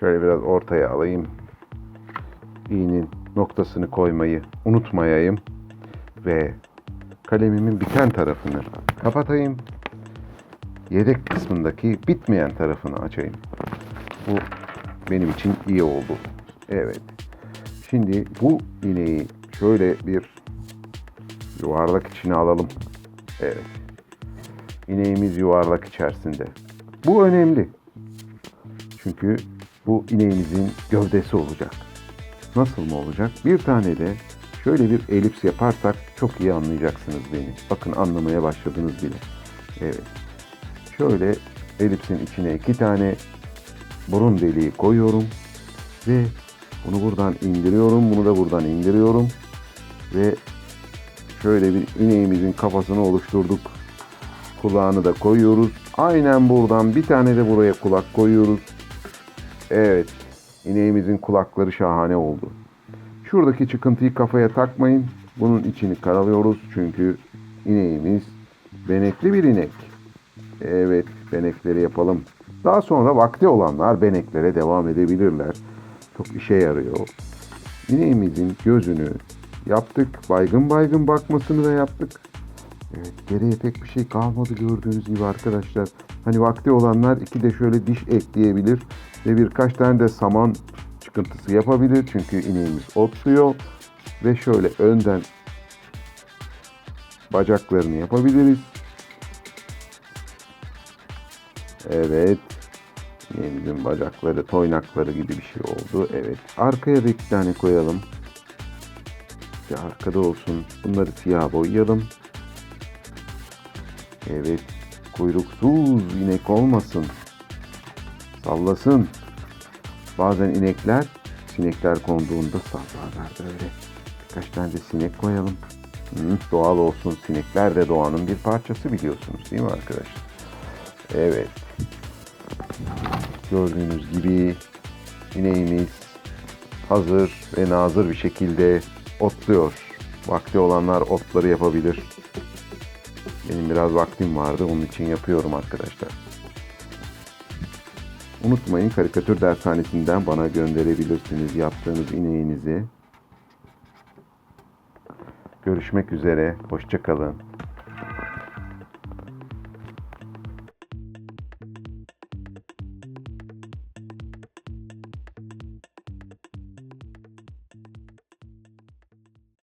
Şöyle biraz ortaya alayım. İğnenin noktasını koymayı unutmayayım. Ve kalemimin biten tarafını kapatayım. Yedek kısmındaki bitmeyen tarafını açayım. Bu benim için iyi oldu. Evet. Şimdi bu iğneyi şöyle bir yuvarlak içine alalım. Evet. İneğimiz yuvarlak içerisinde. Bu önemli. Çünkü bu ineğimizin gövdesi olacak. Nasıl mı olacak? Bir tane de şöyle bir elips yaparsak çok iyi anlayacaksınız beni. Bakın anlamaya başladınız bile. Evet. Şöyle elipsin içine iki tane burun deliği koyuyorum ve bunu buradan indiriyorum, bunu da buradan indiriyorum ve şöyle bir ineğimizin kafasını oluşturduk. Kulağını da koyuyoruz. Aynen buradan bir tane de buraya kulak koyuyoruz. Evet, ineğimizin kulakları şahane oldu. Şuradaki çıkıntıyı kafaya takmayın. Bunun içini karalıyoruz çünkü ineğimiz benekli bir inek. Evet, benekleri yapalım. Daha sonra vakti olanlar beneklere devam edebilirler. Çok işe yarıyor. İneğimizin gözünü yaptık. Baygın baygın bakmasını da yaptık. Evet, geriye pek bir şey kalmadı gördüğünüz gibi arkadaşlar. Hani vakti olanlar iki de şöyle diş ekleyebilir ve birkaç tane de saman çıkıntısı yapabilir. Çünkü ineğimiz otluyor ve şöyle önden bacaklarını yapabiliriz. Evet. İneğimizin bacakları, toynakları gibi bir şey oldu. Evet. Arkaya da iki tane koyalım. Bir arkada olsun. Bunları siyah boyayalım. Evet. Kuyruksuz inek olmasın. Sallasın. Bazen inekler sinekler konduğunda sallarlar böyle. Birkaç tane de sinek koyalım. Hı, doğal olsun. Sinekler de doğanın bir parçası biliyorsunuz değil mi arkadaşlar? Evet. Gördüğünüz gibi ineğimiz hazır ve nazır bir şekilde otluyor. Vakti olanlar otları yapabilir. Benim biraz vaktim vardı onun için yapıyorum arkadaşlar. Unutmayın karikatür dershanesinden bana gönderebilirsiniz yaptığınız ineğinizi. Görüşmek üzere. Hoşçakalın.